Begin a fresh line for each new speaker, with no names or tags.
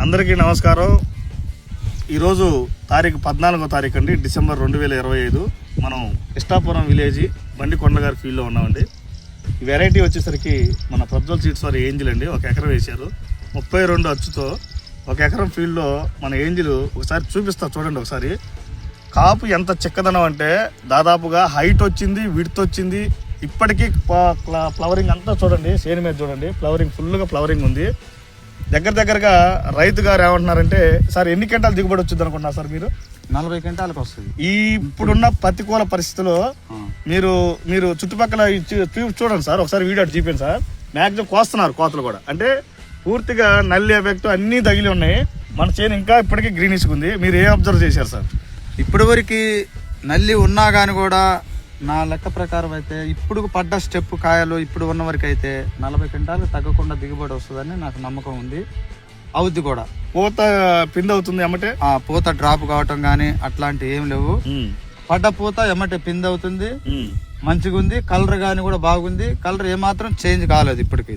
అందరికీ నమస్కారం. ఈరోజు తారీఖు పద్నాలుగో తారీఖు అండి డిసెంబర్ రెండు వేల ఇరవై ఐదు. మనం ఇష్టాపురం విలేజ్ బండి కొండగారి ఫీల్డ్లో ఉన్నామండి. ఈ వెరైటీ వచ్చేసరికి మన ప్రజ్వల్ సీడ్స్ వారి ఏంజిల్ అండి ఒక ఎకరం వేశారు. ముప్పై రెండు అచ్చుతో ఒక ఎకరం ఫీల్డ్లో మన ఏంజిల్ ఒకసారి చూపిస్తా చూడండి ఒకసారి. కాపు ఎంత చిక్కదనం అంటే దాదాపుగా హైట్ వచ్చింది విడ్త్ వచ్చింది. ఇప్పటికీ ఫ్ల- ఫ్లవరింగ్ అంతా చూడండి సేను మీద చూడండి. ఫ్లవరింగ్ ఫుల్గా ఫ్లవరింగ్ ఉంది. దగ్గర దగ్గరగా రైతు గారు ఏమంటున్నారంటే సార్ ఎన్ని గంటలు దిగుబడి వచ్చింది అనుకుంటున్నారు సార్ మీరు?
నలభై క్వింటాలకు వస్తుంది.
ఈ ఇప్పుడున్న ప్రతికూల పరిస్థితిలో మీరు మీరు చుట్టుపక్కల చూడండి సార్ ఒకసారి వీడియో చూపించండి సార్. మ్యాక్సిమం కోస్తున్నారు కోతలు కూడా. అంటే పూర్తిగా నల్లి ఎఫెక్ట్ అన్నీ తగిలి ఉన్నాయి. మన చేను ఇంకా ఇప్పటికీ గ్రీనిష్ ఉంది. మీరు ఏ అబ్జర్వ్ చేశారు సార్?
ఇప్పటి వరకు నల్లి ఉన్నా కానీ కూడా నా లెక్క ప్రకారం అయితే ఇప్పుడు పడ్డ స్టెప్ కాయలు ఇప్పుడు ఉన్న వరకు అయితే నలభై క్వింటాలు తగ్గకుండా దిగుబడి వస్తుందని నాకు నమ్మకం ఉంది. అవుద్ది కూడా.
పూత పిండి అవుతుంది అమ్మటే
ఆ పూత డ్రాప్ కావటం కానీ అట్లాంటి ఏం లేవు. పడ్డ పూత ఎమ్మటే పిండి అవుతుంది. మంచిగా ఉంది కలర్ కానీ కూడా బాగుంది. కలర్ ఏమాత్రం చేంజ్ కాలేదు ఇప్పటికి